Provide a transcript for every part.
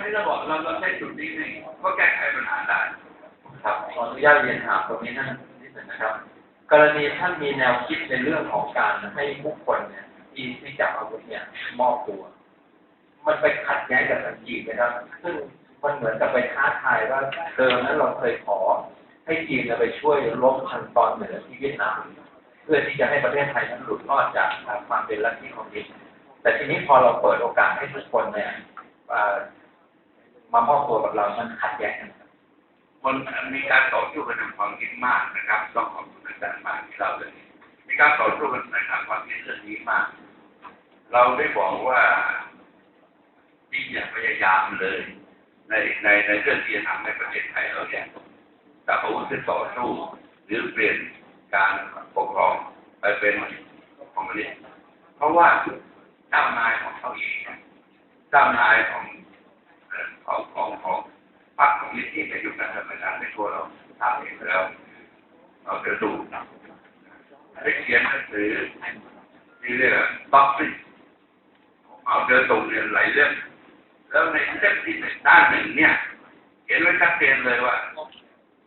ให้เราบอกเราเราใช้จุดนี้นี่ก็แก้ไขปัญหาได้ครับขออนุญาตเรียนถามตรงนี้ท่นนิดหนึ่งนะครับ กรณีท่านมีแนวคิดในเรื่องของการให้ผู้คนเนี่ยที่ที่จับอาวุธเนี่ยมอบตัว มันไปขัดแย้งกับสัญญีไหมครับ ซึ่งมันเหมือนกับไปท้าทายว่าเดิมนั้นเราเคยขอ ให้จีนเนี่ยไปช่วยลบทางตอนเหนือที่เวียดนามเพื่อที่จะให้ประเทศไทยนั้นหลุดรอดจากความเป็นลัทธิคอมมิวนิสต์แต่ทีนี้พอเราเปิดโอกาสให้ทุกคนเนี่ย มามอบตัวกับเรา มันขัดแย้งกันคนมีการต่อสู้กันทางความคิดมากนะครับต้องขอบคุณอาจารย์มากที่เราเลยมีการต่อสู้กันในทางความคิดเรื่องนี้มาก เราได้บอกว่าที่อย่าพยายามเลย ในในในเรื่องที่จะทำให้ประเทศไทยเราเนี่ยแต่อาวุธที่ต่อสู้หรือเปลี่ยนการปกครองไปเป็นคอมมิวนิสต์เพราะว่าเจ้านายของเขาเองเนี่ยเจ้านายของ ของของของพรรคคอมมิวนิต์ที่ในยุคนั้นทำงานในทั่วเราทำเองแล้วเราจะดูได้เขียนหนังสือที่เรียกว่าบ็อกซิ่งเอาเดินตรงเรียนหลายเรื่องแล้วในเล่มที่หนึ่งด้านหนึ่งเนี่ยเขียนไว้ชัดเจนเลยว่า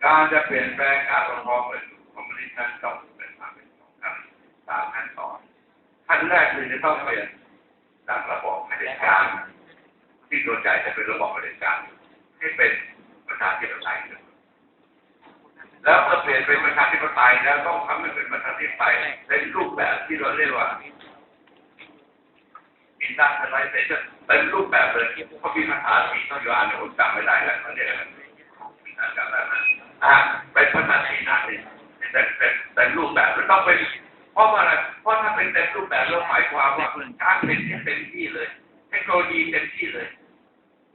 การจะเปลี่ยนแปลงการปกครองไปสู่คอมมิวนิสต์นั้นต้องเป็นมาเป็นสองขั้นสามขั้นตอนขั้นแรกคือจะต้องเปลี่ยนจากระบอบเผด็จการ ที่ตัวใจจะเป็นระบอบเผด็จการให้เป็นประชาธิปไตยแล้วเมื่อเปลี่ยนเป็นประชาธิปไตยแล้วต้องทำให้เป็นประชาธิปไตยในรูปแบบที่เราเรียกว่าอินดัสเทร์ไลเซชันเป็นรูปแบบเลยเขามีภาษาที่ต้องอยู่อ่านในผมจำไม่ได้แล้วเขาเรียกอะไรจำได้ไหมอ่าเป็นภาษาจีนนะนี่เป็นเป็นเป็นรูปแบบแล้วต้องเป็นเพราะว่าอะไรเพราะถ้าเป็นเต็มรูปแบบแล้วหมายความว่าการเป็นที่เต็มที่เลย เทคโนโลยีเต็มที่เลย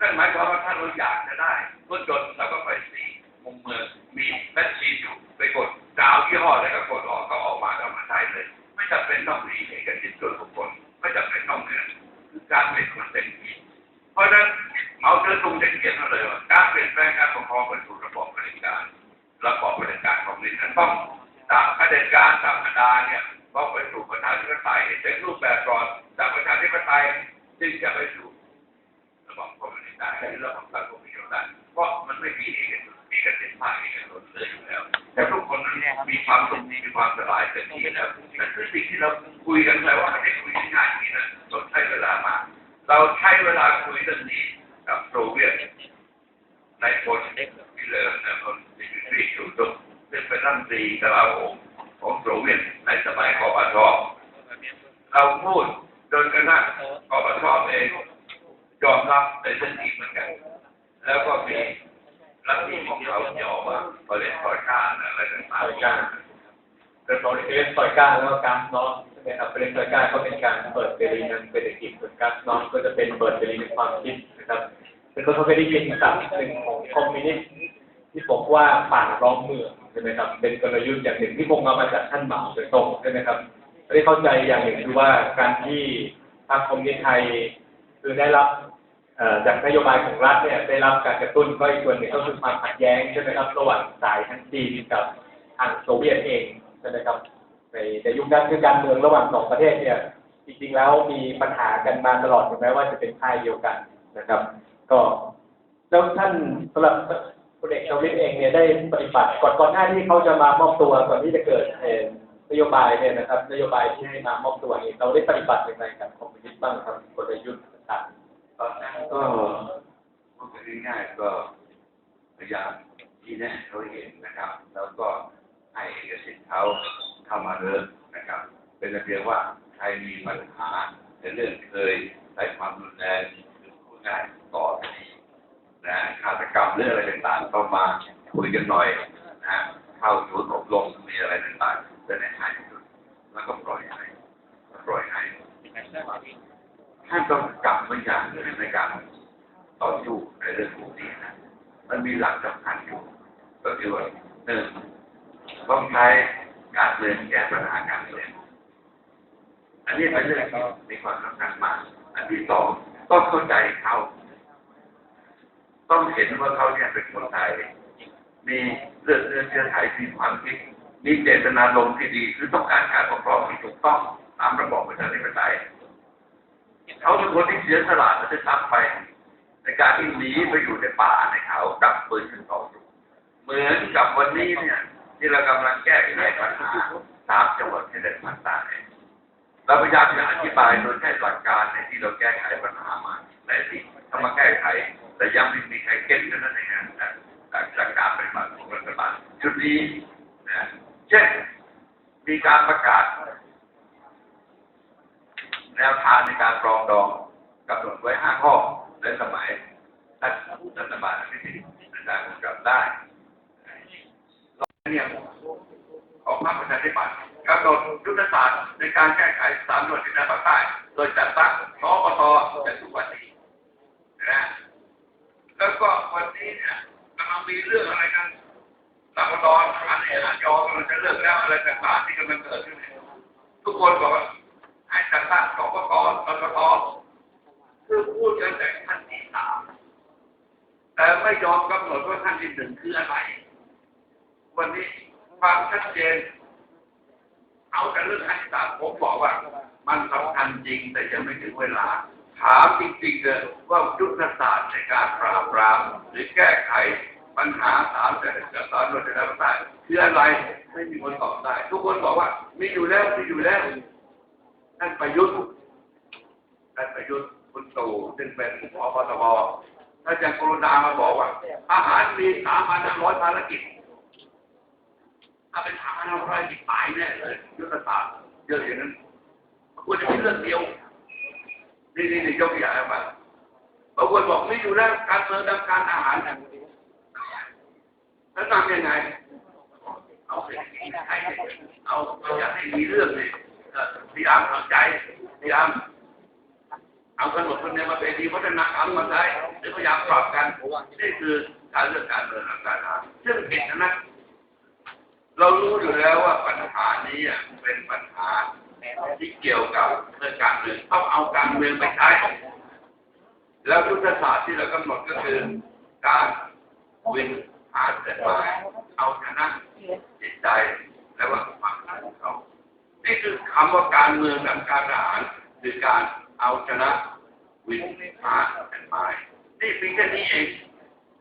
นั่นหมายความว่าถ้าเราอยากจะได้รถยนต์เราก็ไปสีมุมเมืองมีแบตชีอยู่ไปกดดาวยี่ห้อแล้วก็กดออกก็ออกมาก็มาใช้เลย ไม่จำเป็นต้องมีเอกสิทธิ์ส่วนบุคคลไม่จำเป็นต้องเนี่ยคือการเป็นคนเต็มที่เพราะฉะนั้นเอาเจอตรงเขียนมาเลยว่าการเปลี่ยนแปลงการปกครองไปสู่ระบอบเผด็จการระบอบเผด็จการของนี้นั้นต้องจากเผด็จการธรรมดาเนี่ยต้องไปสู่ประชาธิปไตยเป็นรูปแบบก่อนจากประชาธิปไตยจึงจะไปสู่ ระบอบคอมมิวนิสต์ได้หรือระบอบสังคมนิยมได้เพราะมันไม่มีเอกสิทธิ์เอกสิทธิ์ภาคเอกชนเลยอยู่แล้วแต่ทุกคนนั้นมีความสุขมีความสบายเต็มที่แล้วนั่นคือสิ่งที่เราคุยกันแต่ว่าไม่ได้คุยง่ายๆอย่างนี้นะต้องใช้เวลามากเราใช้เวลาคุยเรื่องนี้กับโซเวียตในคนที่เหลือนะคนดิมิทรีชูตุกซึ่งเป็นรัฐมนตรีกลาโหมของโซเวียตในสมัยกบฏเราพูดจนกระทั่งกบฏเอง ยอมรับในเรื่องนี้เหมือนกัน แล้วก็มีลัทธิของเขาที่ออกมาเขาเรียกคอยก้าอะไรต่างซอยๆก้าแต่ตอนนี้เป็นซอยก้าแล้วก็กาซน้องใช่ไหมครับเป็นซอยก้าก็เป็นการเปิดเสรีทางเศรษฐกิจส่วนกาซน้องก็จะเป็นเปิดเสรีในความคิดนะครับเป็นคนเคยได้ยินศัพท์หนึ่งของคอมมิวนิสต์ที่บอกว่าป่าร้องเมืองใช่ไหมครับ เป็นกลยุทธ์อย่างหนึ่งที่คงเอามาจากท่านเหมาโดยตรงใช่ไหมครับได้เข้าใจอย่างหนึ่งคือว่าการที่พรรคคอมมิวนิสต์ไทย คือได้รับจากนโยบายของรัฐเนี่ยได้รับการกระตุ้นก็อีกส่วนหนึ่งก็คือความขัดแย้งใช่ไหมครับระหว่างสายทางจีนกับทางโซเวียตเองใช่ไหมครับในในยุคนั้นคือการเมืองระหว่างสองประเทศเนี่ยจริงๆแล้วมีปัญหากันมาตลอดถึงแม้ว่าจะเป็นค่ายเดียวกันนะครับ ก็แล้วท่านสำหรับพลเอกชวลิตเองเนี่ยได้ปฏิบัติก่อนก่อนหน้าที่เขาจะมามอบตัวก่อนที่จะเกิดเอ่อนโยบายเนี่ยนะครับ นโยบายที่ให้มามอบตัวนี้เราได้ปฏิบัติอย่างไรกับคอมมิวนิสต์บ้างครับกลยุทธ์ ต่างๆตอนนั้นก็พูดกันง่ายๆก็พยายามที่แนะเขาเห็นนะครับ แล้วก็ให้เอกสิทธิ์เขาเข้ามาเริ่มนะครับ เป็นแต่เพียงว่าใครมีปัญหาในเรื่องเคยใช้ความรุนแรงหรือพูดง่ายต่อคดีนะฆาตกรรมเรื่องอะไรต่างๆก็มาคุยกันหน่อยนะเข้าศูนย์อบรมมีอะไรต่างๆจะได้หายสุดแล้วก็ปล่อยให้ปล่อยให้ท่านต้อง กลับมาอย่างในการต่อสู้ในเรื่องพวกนี้นะมันมีหลักสำคัญอยู่ก็คือว่าหนึ่งต้องใช้การเมืองแก้ปัญหาการเมืองอันนี้เป็นเรื่องที่มีความสำคัญมาก อันที่สองต้องเข้าใจเขาต้องเห็นว่าเขาเนี่ยเป็นคนไทย มีเลือดเนื้อเชื้อไขมีความคิด มีเจตนาลมณ์ที่ดี คือต้องการการปกครองที่ถูกต้องตามระบอบประชาธิปไตย เขาเป็นคนที่เสียสละและจะทำไป ในการที่หนีไปอยู่ในป่าในเขาดับปืนขึ้นต่อสู้เหมือนกับวันนี้เนี่ยที่เรากำลังแก้ไขปัญหาสามจังหวัดชายแดนภาคใต้เราพยายามจะอธิบายโดยใช้หลักการในที่เราแก้ไขปัญหามาในที่ทำมาแก้ไข แต่ยังไม่มีใครเก็ตนั้นเองนะจากจากการปฏิบัติของรัฐบาลชุดนี้นะเช่นมีการประกาศ แนวทางในการปรองดองกำหนดไว้ห้าข้อในสมัยท่านรัฐบาลที่สิอาจารย์กำกับได้เนี่ยของพรรคประชาธิปัตย์กำหนดยุทธศาสตร์ในการแก้ไขสามจังหวัดชายแดนภาคใต้โดยจัดตั้งสปตในทุกวันนี้นะแล้วก็วันนี้เนี่ยกำลังมีเรื่องอะไรกันสปตอันเอกอันยอกำลังจะเลิกแล้วอะไรต่างๆที่กำลังเกิดขึ้นทุกคนบอกว่า ให้จัดตั้งสปกสปตคือพูดกันแต่ขั้นที่สามแต่ไม่ยอมกำหนดว่าขั้นที่หนึ่งคืออะไร วันนี้ความชัดเจน เอาแต่เรื่องขั้นที่สามผมบอกว่า มันสำคัญจริงแต่ยังไม่ถึงเวลา ถามจริงๆเลยว่ายุทธศาสตร์ในการปราบปรามหรือแก้ไขปัญหาสามแต่จะสอนโดยจะรับได้คืออะไรไม่มีคนตอบได้ ทุกคนบอกว่ามีอยู่แล้วมีอยู่แล้ว ท่านประยุทธ์ท่านประยุทธ์คุณตู่ซึ่งเป็นผอปตบถ้าจะกรุณามาบอกว่า อาหารมีสามพันห้าร้อยภารกิจถ้าเป็นสามพันห้าร้อยภารกิจตายแน่เลยยุทธศาสตร์เยอะอย่างนั้นควรจะเป็นเรื่องเดียวนี่นี่นี่ยกตัวอย่างให้ฟังบางคนบอกไม่อยู่แล้วการเมืองทางการอาหารเนี่ยแล้วทำยังไงเอาเศรษฐกิจไทยเอาอย่าให้มีเรื่องเลย เอ่อพยายามเอาใจพยายามเอาขนมเนียมาเป็นดีวัฒนธรรมมาใช้หรือพยายามปรับกันนี่คือการเลือกการเมืองทางการหาซึ่งผิดนะนะเรารู้อยู่แล้วว่าปัญหานี้อะเป็นปัญหาที่เกี่ยวกับเรื่องการเมืองต้องเอาการเมืองไปใช้แล้วยุทธศาสตร์ที่เรากำหนดก็คือการวินหาเกิดหมาเอาชนะจิตใจและว่าความคิดของเขา นี่คือคำว่าการเมืองทางการทหารคือการเอาชนะวินหาเกิดหมายนี่เพียงแค่นี้เอง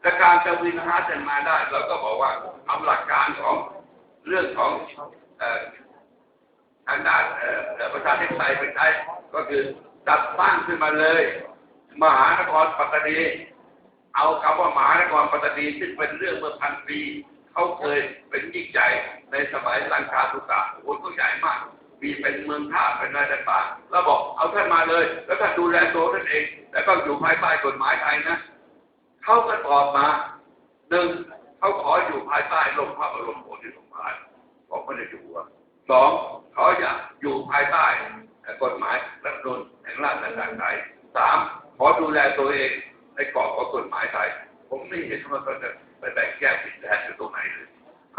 และการจะวินหาเกิดหมายได้เราก็บอกว่าเอาหลักการของเรื่องของเอ่อทางด้านเอ่อประชาธิปไตยเป็นไก็คือจัดตั้งขึ้นมาเลย มหานครปัตตานีเอาคำว่ามหานครปัตตานีซึ่งเป็นเรื่องเมื่อพันปี เขาเคยเป็นยิ่งใหญ่ในสมัยลังกาตุกะโอ้โหก็ใหญ่มาก มีเป็นเมืองท่าเป็นอะไรต่างๆแล้วบอกเอาท่านมาเลย แล้วท่านดูแลตัวท่านเอง แล้วก็อยู่ภายใต้กฎหมายไทยนะเขาก็ตอบมาหนึ่งเขาขออยู่ภายใต้ร่มพระบรมโพธิสมภารของพระเดชอยู่หัวสองเขาอยากอยู่ภายใต้กฎหมายรัฐธรรมนูญแห่งราชอาณาจักรไทยสามขอดูแลตัวเองในกรอบของกฎหมายไทย ผมไม่เห็นว่าเขาจะไปแบ่งแยกผิดแดนอยู่ตรงไหนเลย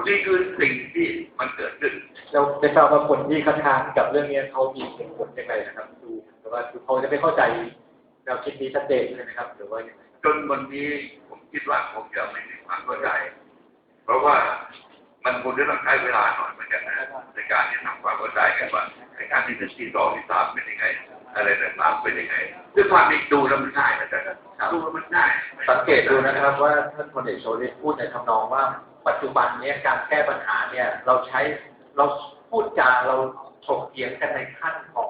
นี่คือสิ่งที่มันเกิดขึ้นเราไม่ทราบว่าคนที่คัดค้านกับเรื่องนี้เขามีเหตุผลยังไงนะครับ ดูแต่ว่าเขาจะไม่เข้าใจแนวคิดนี้ชัดเจนใช่ไหมครับหรือว่ายังไงจนวันนี้ผมคิดว่าคงจะไม่มีความเข้าใจ เพราะว่ามันคงจะต้องใช้เวลาหน่อยเหมือนกันนะในการที่ทำความเข้าใจกันว่าในการที่หนึ่งที่สองที่สามเป็นยังไง อะไรต่างๆเป็นยังไงด้วยความที่ดูแล้วมันง่ายนะจ๊ะดูแล้วมันง่าย สังเกตดูนะครับว่าท่านพลเอกโชลิตพูดในทำนองว่า ปัจจุบันเนี้การแก้ปัญหาเนี่ยเราใช้เราพูดจาเราถกเถียงกันในขั้นของ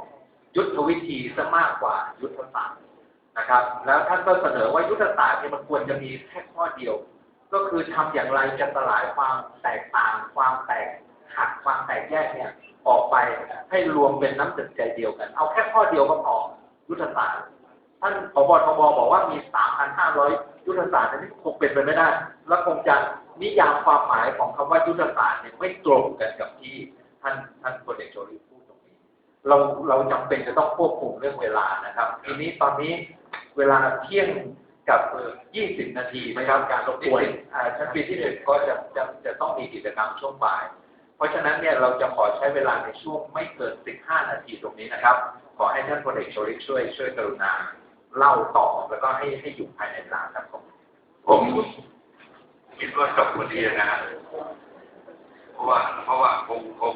ยุทธวิธีซะมากกว่ายุทธศาสตร์นะครับ แล้วท่านก็เสนอว่ายุทธศาสตร์เนี่ยมันควรจะมีแค่ข้อเดียว ก็คือทำอย่างไรจะสลายความแตกต่าง ความแตกหักความแตกแยกเนี่ยออกไปให้รวมเป็นน้ำหนึ่งใจเดียวกัน เอาแค่ข้อเดียวก็พอยุทธศาสตร์ ท่านผบทบบอกว่ามี 3,500 ยุทธศาสตร์อันนี้คงเป็นไปไม่ได้ และคงจะนิยามความหมายของคำว่ายุทธศาสตร์เนี่ยไม่ตรงกันกับที่ท่านท่านพลเอกโชลิพูดตรงนี้ เราเราจำเป็นจะต้องควบคุมเรื่องเวลานะครับ ทีนี้ตอนนี้เวลาเที่ยงกับเอ่อ20 นาทีนะครับการรบกวนอ่าชั้นปีที่หนึ่งก็จะจะจะต้องมีกิจกรรมช่วงบ่าย เพราะฉะนั้นเนี่ยเราจะขอใช้เวลาในช่วงไม่เกิน 15 นาทีตรงนี้นะครับ ขอให้ท่านพลเอกโชลิช่วยช่วยกรุณา เล่าต่อแล้วก็ให้ให้อยู่ภายในเวลาครับผมผมคิดว่าจบพอดีนะเพราะว่าเพราะว่าผมผม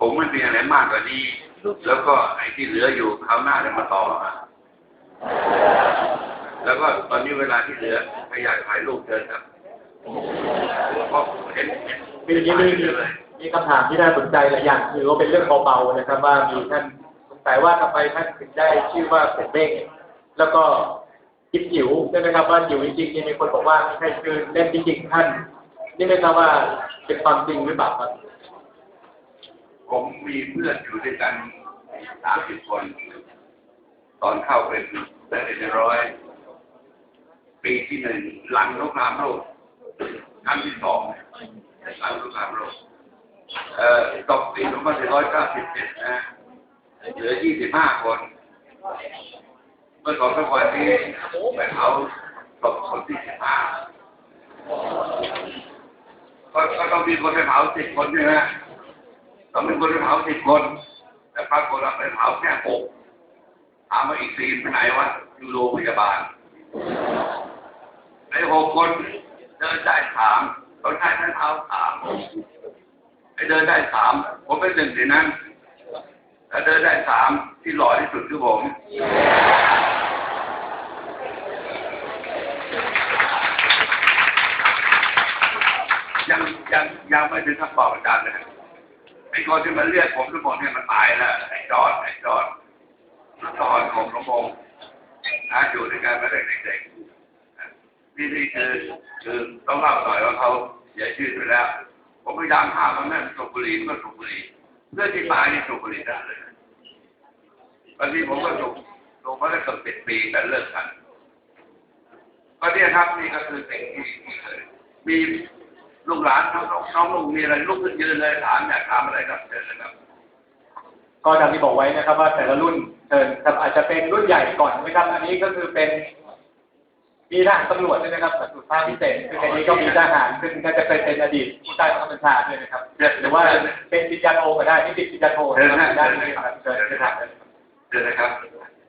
ผมไม่มีอะไรมากกว่านี้ แล้วก็ไอ้ที่เหลืออยู่คราวหน้าจะมาต่อนะแล้วก็ตอนนี้เวลาที่เหลือพยายถ่ายรูปเชิญครับผมเห็นเห็นมีอย่างนี้มีมีมีคำถามที่น่าสนใจหลายอย่างคือว่าเป็นเรื่องเบาๆนะครับ ว่ามีท่านสงสัยว่าทำไมท่านถึงได้ชื่อว่าผมเบ้ง แล้วก็จิ๊บจิ๋วใช่ไหมครับว่าจิ๋วจริงๆมีคนบอกว่าไม่ใช่คือเล่นจริงๆท่าน นี่ไม่ทราบว่าเป็นความจริงหรือเปล่าครับผมมีเพื่อนอยู่ด้วยกันสามสิบคน ตอนเข้าเป็นเป็นเอ็นร้อย ปีที่หนึ่งหลังสงครามโลกครั้งที่สองหลังสงครามโลกเอ่อตกปีสองพันสี่ร้อยเก้าสิบเจ็ดนะเหลือยี่สิบห้าคน มื่อสองสามวันนี้ไปเผาศพคนที่สิบห้าก็ก็ต้องมีคนไปเผาสิบคนใช่ไหมต้องมีคนไปเผาสิบคน แต่ปรากฏว่าไปเผาแค่หกถามว่าอีกสี่ไปไหนวะอยู่โรงพยาบาลไอ้หกคนเดินได้สามต้องใช้ใช้เท้าสามไอ้เดินได้สามผมเป็นหนึ่งในนั้นแล้วเดินได้สามที่หล่อที่สุดคือผม ยังยังไม่ถึงคำตอบอาจารย์เลยไอ้คนที่มาเรียกผมทุกคนเนี่ยมันตายแล้วไอ้จอดไอ้จอดจอดของหลวงพงษ์นะอยู่ด้วยกันมาตั้งแต่เด็กๆนี่นี่คือคือต้องเล่าหน่อยว่าเขาเสียชีวิตไปแล้ว ผมพยายามห้ามมันไม่สูบบุหรี่ก็สูบบุหรี่เพื่อนที่ตายนี่สูบบุหรี่ได้เลยบางทีผมก็สูบสูบมาได้เกือบสิบปีแต่เลิกกันก็เนี่ยครับนี่ก็คือสิ่งที่ที่เคยมี ลูกหลานน้องน้องลุงมีอะไรลุกขึ้นยืนเลยถามอยากถามอะไรครับเชิญเลยครับ ก็ดังที่บอกไว้นะครับ ว่าแต่ละรุ่นเชิญครับอาจจะเป็นรุ่นใหญ่ก่อนไหมครับ อันนี้ก็คือเป็นมีทหารตำรวจด้วยนะครับสุดภาคพิเศษคือในนี้ก็มีทหารซึ่งก็จะเคยเป็นอดีตผู้ใต้บังคับบัญชาด้วยนะครับหรือว่าเป็นปริญญาโทก็ได้นี่ติดปริญญาโทเชิญนะนะได้เชิญเลเลยยคครัรับบเชิญเชิญนะนะคครัรับบเชิญ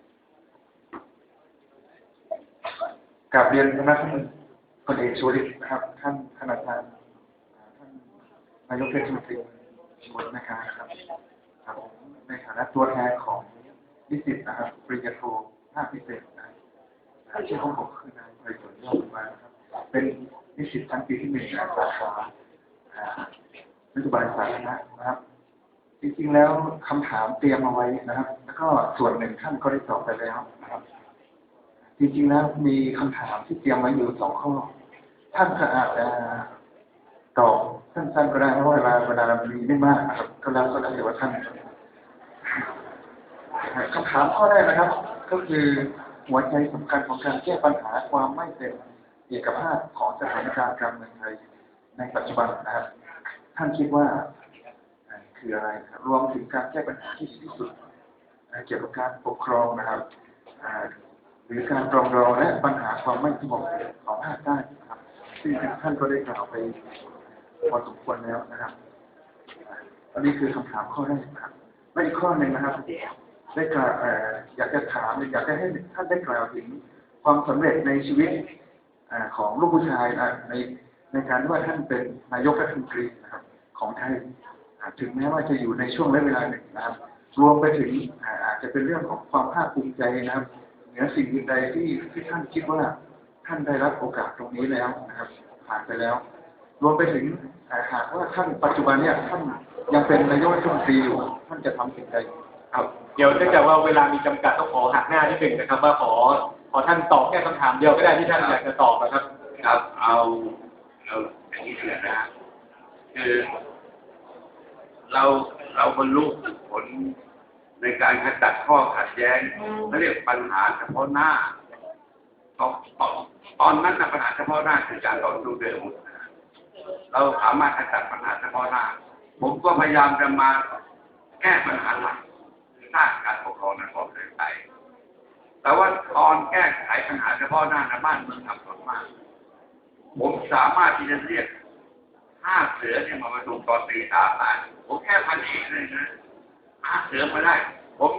นะครับกราบเรียนคณะท่านพลเอกชวลิตนะครับ ท่านคณะทานท่าน นายกเทศมนตรีชลบุรีนะครับครับในฐานะตัวแทนของนิสิตนะครับปริญญาโทภาคพิเศษนะครับอ่าชื่อของผมคือนายไพศาลยอดมานะครับ เป็นนิสิตชั้นปีที่หนึ่งสาขาอ่านโยบายสาธารณะนะครับจริงๆแล้วคำถามเตรียมเอาไว้นะครับ แล้วก็ส่วนหนึ่งท่านก็ได้ตอบไปแล้วนะครับ จริงๆแล้วมีคำถามที่เตรียมไว้อยู่สองข้อ ท่านก็อาจจะตอบ สั้นๆก็ได้เพราะเวลาเวลาเรามีไม่มากนะครับก็แล้วก็แล้วแต่ว่าท่านคำถามข้อแรกนะครับ ก็คือหัวใจสำคัญของการแก้ปัญหาความไม่เป็นเอกภาพของสถานการณ์การเมืองไทยในปัจจุบันนะครับ ท่านคิดว่าคืออะไรครับรวมถึงการแก้ปัญหาที่ดีที่สุดเกี่ยวกับการปกครองนะครับหรือการปรองดองและปัญหาความไม่สงบของภาคใต้ครับซึ่งท่านก็ได้กล่าวไป พอสมควรแล้วนะครับ อันนี้คือคำถามข้อแรกนะครับและอีกข้อหนึ่งนะครับได้กล่าวอยากจะถามอยากจะให้ท่านได้กล่าวถึงความสำเร็จในชีวิตอของลูกผู้ชายในในการที่ว่าท่านเป็นนายกรัฐมนตรีนะครับ ของไทยถึงแม้ว่าจะอยู่ในช่วงระยะเวลาหนึ่งนะครับ รวมไปถึงอาอาจจะเป็นเรื่องของความภาคภูมิใจนะครับเหนือสิ่งอื่นใดที่ที่ท่านคิดว่าท่านได้รับโอกาสตรงนี้แล้วนะครับ ผ่านไปแล้ว รวมไปถึงอ่าหากว่าท่านปัจจุบันเนี่ยท่านยังเป็นนายกรัฐมนตรีอยู่ท่านจะทำสิ่งใดครับ เดี๋ยวเนื่องจากว่าเวลามีจำกัดต้องขอหักหน้านิดหนึ่งนะครับ ว่าขอขอท่านตอบแค่คำถามเดียวก็ได้ที่ท่านอยากจะตอบนะครับ ครับ เอาเอาอย่างนี้เถอะนะคือเราเราบรรลุผลในการขจัดข้อขัดแย้งเขาเรียกปัญหาเฉพาะหน้าตอนตอนตอนนั้นนะปัญหาเฉพาะหน้าคือการต่อสู้ด้วยอาวุธนะ เราสามารถจัดปัญหาเฉพาะหน้า ผมก็พยายามจะมาแก้ปัญหาหลักคือด้านการปกครองในประเทศไทยแต่ว่าตอนแก้ไขปัญหาเฉพาะหน้าในบ้านเมืองทำสนมาก ผมสามารถที่จะเรียกห้าเสือเนี่ยมาประชุมตอนตีสามได้ผมแค่พันเอกเลยนะห้าเสือมาได้ ผม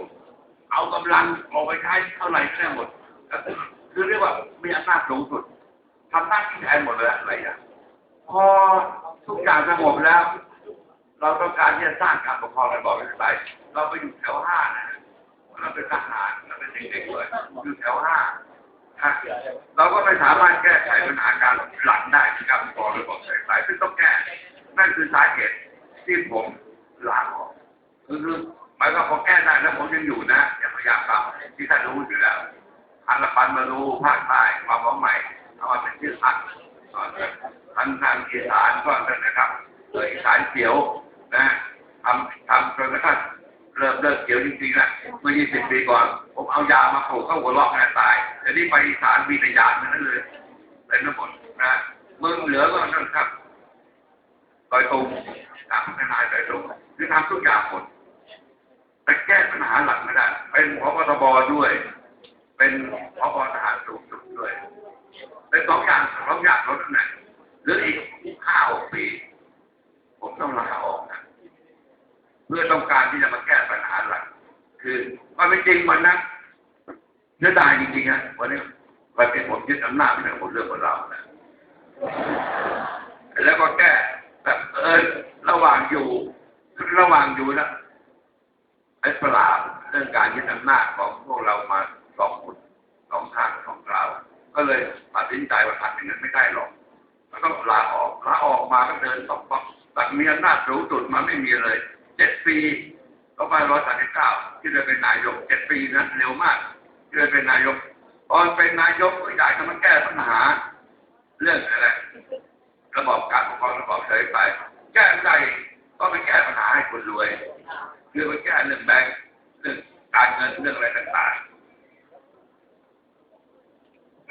เอากำลังออกไปใช้เท่าไหร่ก็ได้หมดคือคือเรียกว่ามีอำนาจสูงสุดทำหน้าที่แทนหมดเลยอะไรอย่าง พอทุกอย่างสงบแล้ว เราต้องการที่จะสร้างการปกครองระบอบประชาธิปไตยเราไปอยู่แถวห้านะเราเป็นทหารเราเป็นเด็กๆเลยอยู่แถวห้าเราก็ไม่สามารถแก้ไขปัญหาการหลังได้นะครับพอระบอบสายไฟซึ่งต้องแก้นั่นคือสาเหตุที่ผมลาออกคือหมายความพอแก้ได้แล้วผมยังอยู่นะอย่าพยายามรับที่ท่านรู้อยู่แล้วอันละปันมารู้ภาคใต้ความหมายใหม่เอามาเป็นชื่อพั กทางทางอีสานก็นั่นนะครับเลยอีสานเขียวนะทำทำจนกระทั่งเริ่มเลิกเขียวจริงๆนะเมื่อ 20 ปีก่อน ผมเอายามาปลูกเข้าหัวล็อกแม่ตายเดี๋ยนี้ไปอีสานมีแต่ยาทั้งนั้นเลยเป็นทั้งหมดนะเมืองเหนือก็นั่นครับโดยตรงตามขนาดโดยตรงคือทำทุกอย่างหมดแต่แก้ปัญหาหลักไม่ได้เป็นพบตบด้วย เป็นพบทหารสูงสุดด้วย เป็นสองอย่างสองอย่างลดตำแหน่หรืออีกห้าหกปีผมต้องลาออกนะเพื่อต้องการที่จะมาแก้ปัญหาหลักคือมันเป็นจริงมันนะเนื้อดายจริงๆนะวันนี้วันนี้ผมยึดอำนาจเป็นคนเรื่องของเรานะแล้วก็แก้แบบเออระหว่างอยู่ระหว่างอยู่นะไอ้ประหลาดเรื่องการยึดอำนาจของพวกเรามาสองคนสองทางส ก็เลยตัดสินใจว่าทำอย่างนั้นไม่ได้หรอก แล้วก็ลาออกลาออกมาก็เดินสองปักตัดมีอำนาจสูงสุดมาไม่มีเลยเจ็ดปีก็ไปร้อยสามสิบเก้าที่จะเป็นนายกเจ็ดปีนะเร็วมากที่จะเป็นนายกตอนเป็นนายกก็อยากจะมาแก้ปัญหา เรื่องอะไรระบบการปกครองระบบเฉยไป แก้ไม่ได้ก็ไปแก้ปัญหาให้คนรวยคือไปแก้เรื่องแบงค์เรื่องการเงินเรื่องอะไรต่างๆ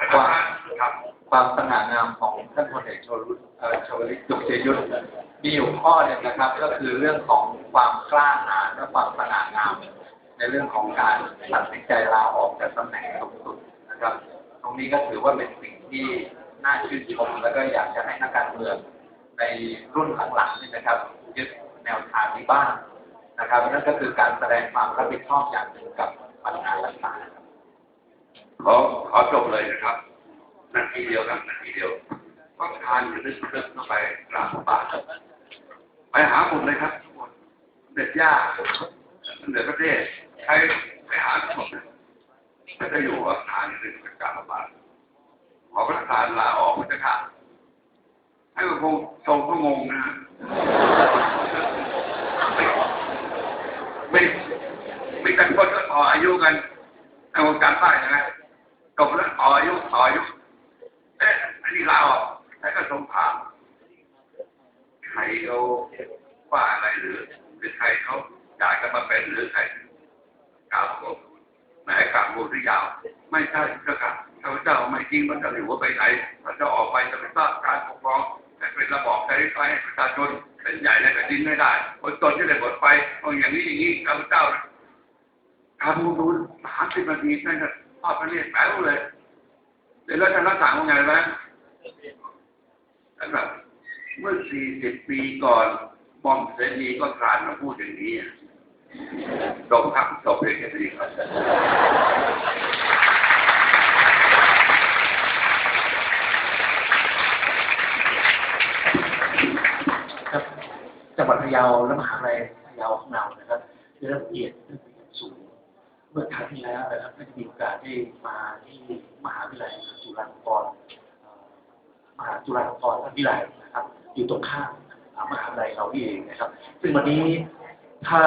ครับครับความสง่างามของท่านพลเอกชวลิตเอ่อชวลิตจุกเจยุทธมีอยู่ข้อหนึ่งนะครับ ก็คือเรื่องของความกล้าหาญและความสง่างาม ในเรื่องของการตัดสินใจลาออกจากตำแหน่งสูงสุดนะครับ ตรงนี้ก็ถือว่าเป็นสิ่งที่น่าชื่นชมแล้วก็อยากจะให้นักการเมืองในรุ่นหลังๆนี่นะครับยึดแนวทางนี้บ้างนะครับนั่นก็คือการแสดงความรับผิดชอบอย่างหนึ่งกับปัญหาต่างๆ ขอขอจบเลยนะครับนาทีเดียวครับนาทีเดียวก็ทานอยู่นึกนึกเข้าไปกราบพระบาทไปหาผมเลยครับทุกคนเด็ดยากเหนือประเทศใครไปหาผมนะได้อยู่กับทานอยู่นึกกราบพระบาทขอพระทานลาออกพระเจ้าค่ะให้พระองทรงพระงงนะไม่ไม่กันคนก็ต่ออายุกันในวงการใต้นะ จบแล้วต่ออายุต่ออายุเอ๊ะอันนี้ลาออกให้วก็ทรงถามใครเขาว่าอะไรหรือหรือใครเขาอยากจะมาเป็นหรือใครกล่าวผมไหนกล่าวโมหรือยาว ไม่ใช่เจ้าค่ะข้าพเจ้าไม่จริงมันจะหรือว่าไปไหนมันจะออกไปจะไปสร้างการปกครองให้เป็นระบอบประชาธิปไตยให้ประชาชนเป็นใหญ่ในแผ่นดินไม่ได้คนตนที่ได้บทไปเอาอย่างนี้อย่างนี้ข้าพเจ้าทำดูสามสิบนาทีนั่นก็ ทอดพระเนแป๊วเลยเดี๋ยวเราจะรักษาว่าไงไหมแล้วแบบเมื่อสี่สิบปีก่อนบอมเสนีก็กลารมาพูดอย่างนี้จบครับจบเพลงแค่นี้ครับครับจังหวัดพะเยาและมหาลัยพะเยาของเรานะครับได้รับเกียรติ เมื่อครั้งที่แล้วนะครับได้มีโอกาสได้มาที่มหาวิทยาลัยจุฬาลงกรณ์มหาจุฬาลงกรณ์วิทยาลัยนะครับ อยู่ตรงข้ามมหาวิทยาลัยเรานี่เองนะครับ ซึ่งวันนี้ถ้า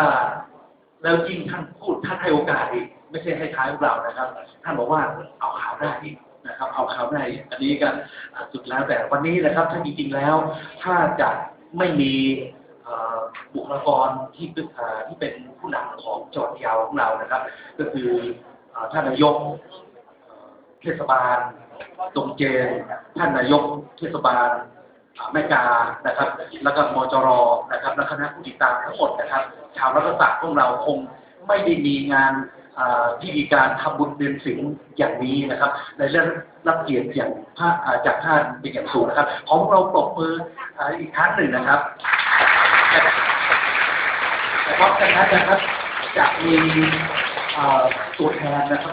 แล้วยิ่งท่านพูดท่านให้โอกาสอีกไม่ใช่ให้ท้ายพวกเรานะครับ ท่านบอกว่าเอาข่าวได้นะครับ เอาข่าวได้อันนี้ก็สุดแล้วแต่วันนี้นะครับ ถ้าจริงๆแล้ว ถ้าจะไม่มี บุคลากรที่เป็นที่เป็นผู้นำของจังหวัดพะเยาของเรานะครับ ก็คืออท่านนายกเทศบาลตรงเจนท่านนายกเทศบาลแม่กานะครับ แล้วก็มจรนะครับและคณะผู้ติดตามทั้งหมดนะครับ ชาวรัฐศาสตร์ของเราคงไม่ได้มีงานที่มีการทำบุญเดือนสิงอย่างนี้นะครับในเรื่องรับเกียรติอย่างพระจากท่านเป็นอย่างสูงนะครับ ของเราปรบมืออีกครั้งหนึ่งนะครับ แต่พร้อมกันนั้นนะครับจะมีตัวแทนนะครับ